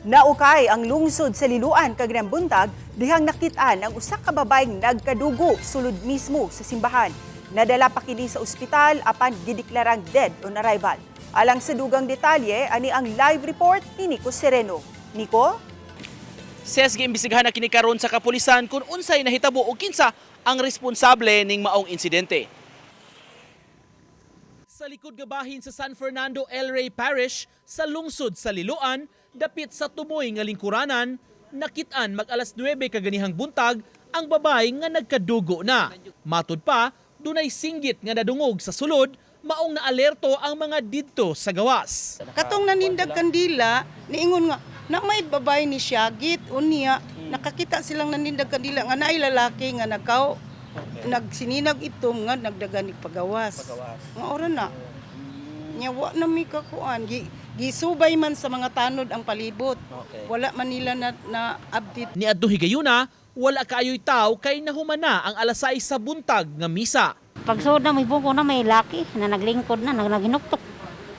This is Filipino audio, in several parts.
Naukay ang lungsod sa Liluan kag buntag dihang nakitaan ang usa ka babayeng nagkadugo sulod mismo sa simbahan. Nadala pa kini sa ospital apan gideklarang dead on arrival. Alang sa dugang detalye ani ang live report ni Nico Sereno. Nico? Ses giimbestigahan na kini karon sa kapulisan kung unsay nahitabo o kinsa ang responsable ning maong insidente. Sa likod nga bahin sa San Fernando El Rey Parish sa lungsod sa Liloan, dapit sa tumoy nga lingkuranan, nakitaan mag alas 9 kaganihang buntag ang babay nga nagkadugo na. Matud pa, dunay singgit nga nadungog sa sulod, maong naalerto ang mga didto sa gawas. Katong nanindag kandila, niingon nga, na may babay ni Syagit, unya, nakakita silang nanindag kandila, nga naay lalaki nga nakaw, nagsininag itom nga, nagdaganig pagawas. Nga ora na. Nya wa na mi kakuan, gi, gisubay man sa mga tanod ang palibot. Wala man nila na, na update Ni Adto Higayuna, wala kaayoy tao kay nahumana ang alasay sa buntag nga misa. Pagsuod na may buko na may laki na naglingkod na, nag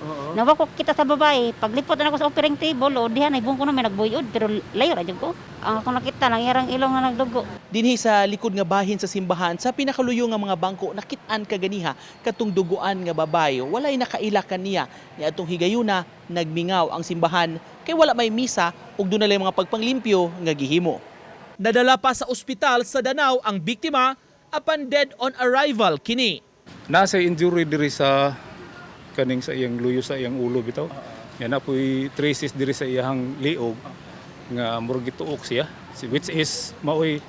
naginuktok. Nawa ko kita sa babae, paglipot na ako sa operating table, o dihan ay bungko na may nagbuyod, pero layo ra jud ko. Ang ako nakita, nangyarang ilong na nagdugo. Dinhi sa likod nga bahin sa simbahan sa pinakaluyo nga mga bangko nakit-an kaganiha katong duguan nga babayo walay nakaila kaniya ni atong higayuna nagmingaw ang simbahan kay wala may misa ug dunay mga pagpanglimpyo nga gihimo. Nadala pa sa ospital sa Danau ang biktima apan dead on arrival kini. nasa injury diri sa kaning sa iyang luyo sa iyang ulo bitaw. Yan na po'y traces diri sa iyang liog nga murag gituok siya Si- which is maoy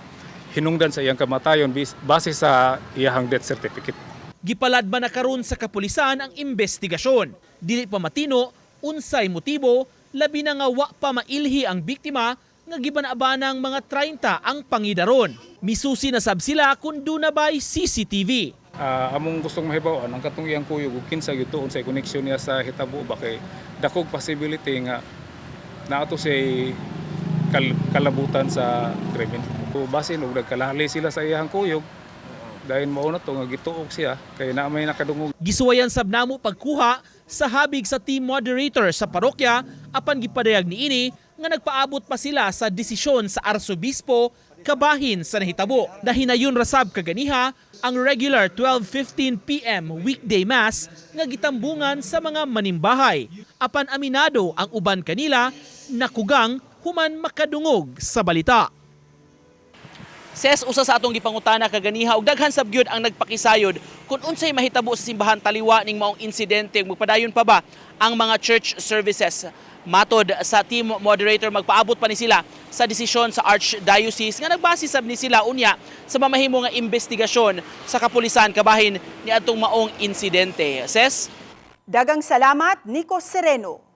hinungdan sa iyang kamatayon base sa iyang death certificate. Gipalad man na karon sa kapulisan ang investigasyon. Dili pa matino unsay motibo labi na nga wa pa mailhi ang biktima nga gibanabanang mga 30 ang pangidaron. Misusi na sab sila kung do na bay CCTV. Ah, among gustong mahibaw ang katong iyang kuyog ug kinsa gyud tuon sa connection niya sa hitabo ba kay dakog possibility nga naato say kal- kalabutan sa krimen. So, basin og nagkalali sila sa iyang kuyog dahil mao na to nga gituok siya kay na may nakadungog Gisuwayan sab namo pagkuha sa habig sa team moderator sa parokya apan gipadayag niini nga nagpaabot pa sila sa desisyon sa arsobispo kabahin sa nahitabo. Dahinayon rasab kaganiha ang regular 12:15 PM weekday mass nga gitambungan sa mga manimbahay. Apan aminado ang uban kanila nakugang human makadungog sa balita. Ses usa sa atong gipangutana kaganiha ug daghan sab gyud ang nagpakisayod kung unsay mahitabo sa simbahan taliwa ning maong insidente ug magpadayon pa ba ang mga church services. Matod sa team moderator magpaabot pa ni sila sa desisyon sa Archdiocese nga nagbase sab ni sila unya sa mamahimo nga investigasyon sa kapulisan kabahin ni atong maong insidente. Ses Dagang salamat, Nico Sereno.